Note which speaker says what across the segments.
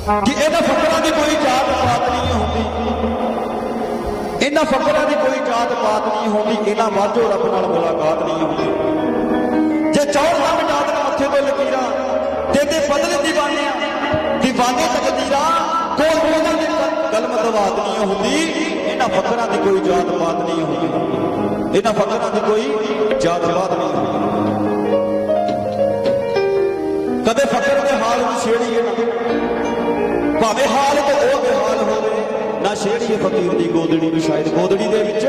Speaker 1: ਕਿ ਇਹਨਾਂ ਫਕਰਾਂ ਦੀ ਕੋਈ ਜਾਤ ਪਾਤ ਨਹੀਂ ਹੁੰਦੀ। ਇਹਨਾਂ ਫਕਰਾਂ ਦੀ ਕੋਈ ਜਾਤ ਪਾਤ ਨਹੀਂ ਹੁੰਦੀ, ਇਹਨਾਂ ਵਾਜੋ ਰੱਬ ਨਾਲ ਮੁਲਾਕਾਤ ਨਹੀਂ ਹੁੰਦੀ। ਜੇ ਚੌੜ ਦਾ ਮਟਾਦਨ ਮੱਥੇ ਤੇ ਲਕੀਰਾਂ ਤੇਦੇ ਬਦਲ دیਵਾਨਿਆਂ دیਵਾਨੇ ਤਕਦੀਰਾਂ, ਕੋਲ ਉਹਨਾਂ ਦੀ ਗਲਮ ਦਵਾਤ ਨਹੀਂ ਹੁੰਦੀ। ਇਹਨਾਂ ਫਕਰਾਂ ਦੀ ਕੋਈ ਜਾਤ ਪਾਤ ਨਹੀਂ ਹੁੰਦੀ। ਇਹਨਾਂ ਫਕਰਾਂ ਦੀ ਕੋਈ ਜਾਤ ਪਾਤ ਭਾਵੇਂ ਹਾਲ ਤੇ ਉਹ ਬੇਹਾਲ ਹੋਵੇ, ਨਾ ਛੇੜੀਏ ਫਕੀਰ ਦੀ ਗੋਦੜੀ ਨੂੰ, ਸ਼ਾਇਦ ਗੋਦੜੀ ਦੇ ਵਿੱਚ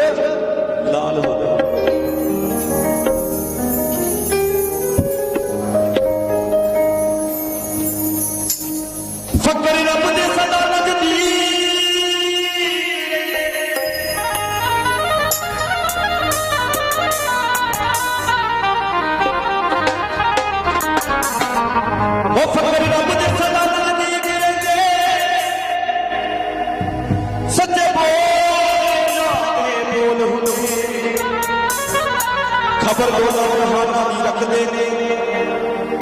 Speaker 1: ਖਬਰ ਦੋਨਾਂ ਜਹਾਨਾਂ ਦੀ ਰੱਖਦੇ। ਨੇ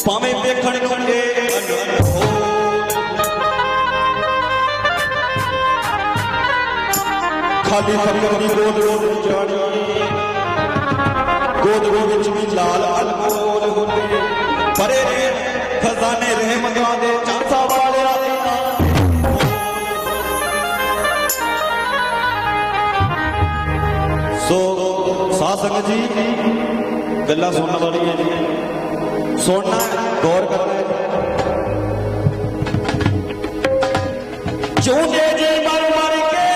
Speaker 1: ਭਾਵੇਂ ਵੇਖਣ ਨੂੰ ਇਹ ਅਨਹੋਲ ਖਾਲੀ ਫਕਰ ਦੀ ਗੋਦ ਗੋਦ ਜਾਣੀ। ਗੋਦ ਗੋਦ ਵਿੱਚ ਵੀ ਲਾਲ ਅਲਮੋਲ ਹੁੰਦੇ। ਪਰੇ ਨੇ ਖਜ਼ਾਨੇ ਰਹਿਮਤਾਂ ਦੇ ਚਾਂਸਾ ਵਾਲਿਆਂ ਦੇ ਸੋ ਸਾਧ ਸੰਗਤ ਜੀ ਗੱਲਾਂ ਸੁਣਨ ਵਾਲੀਆਂ ਜੀ ਸੁਣਨਾ ਹੈ, ਗੌਰ ਕਰਨਾ ਹੈ। ਚੂੰਡੇ ਜੀ ਮਰ ਮਰ ਕੇ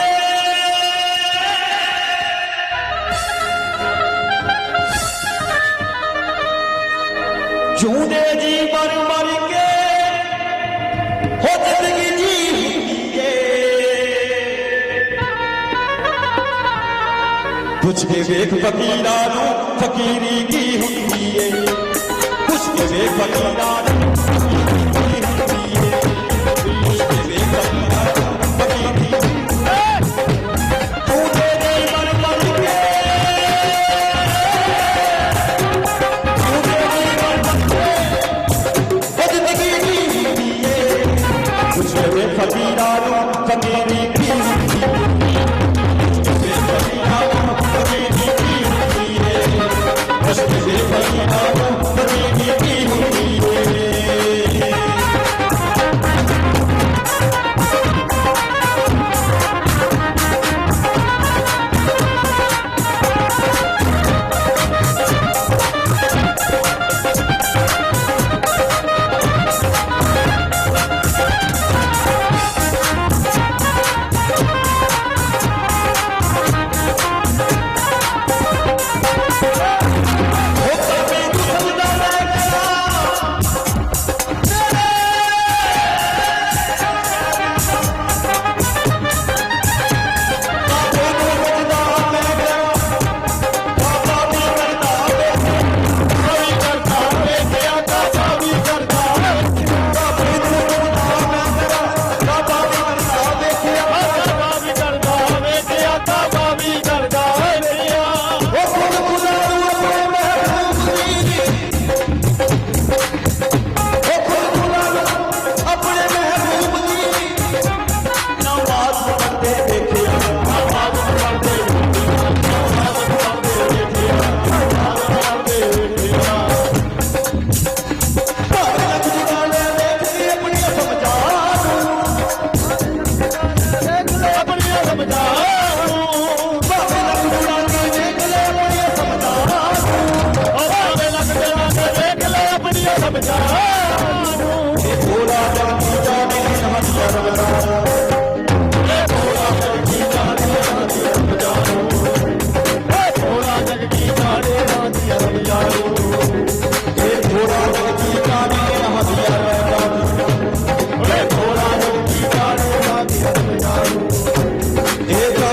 Speaker 1: ਚੂੰਡੇ ਜੀ ਮਰ ਪੁੱਛ ਕੇ ਵੇਖ ਫਕੀਰਾਂ ਨੂੰ, ਫਕੀਰੀ ਕੀ ਹੁੰਦੀ ਏ? ਪੁੱਛ ਕੇ ਵੇਖ ਫਕੀਰਾਂ ਨੂੰ, ਫਕੀਰੀ ਕੀ ਹੁੰਦੀ ਏ? ਪੁੱਛ ਕੇ ਵੇਖ ਫਕੀਰਾਂ ਨੂੰ ਫਕੀਰੀ ਤੂੰ ਤੇਰੇ ਮਨ ਮਨ ਕੇ ਤੂੰ ਤੇਰੇ ਮਨ ਮਨ ਕੇ ਜ਼ਿੰਦਗੀ ਕੀ ਹੁੰਦੀ ਏ ਪੁੱਛ ਕੇ ਵੇਖ ਫਕੀਰਾਂ ਨੂੰ, ਫਕੀਰੀ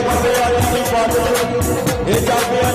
Speaker 1: ਬੰਦੇ ਅੱਜ ਦੀ ਪਾਰਟੀ ਇਹ ਚੱਲ ਪਿਆ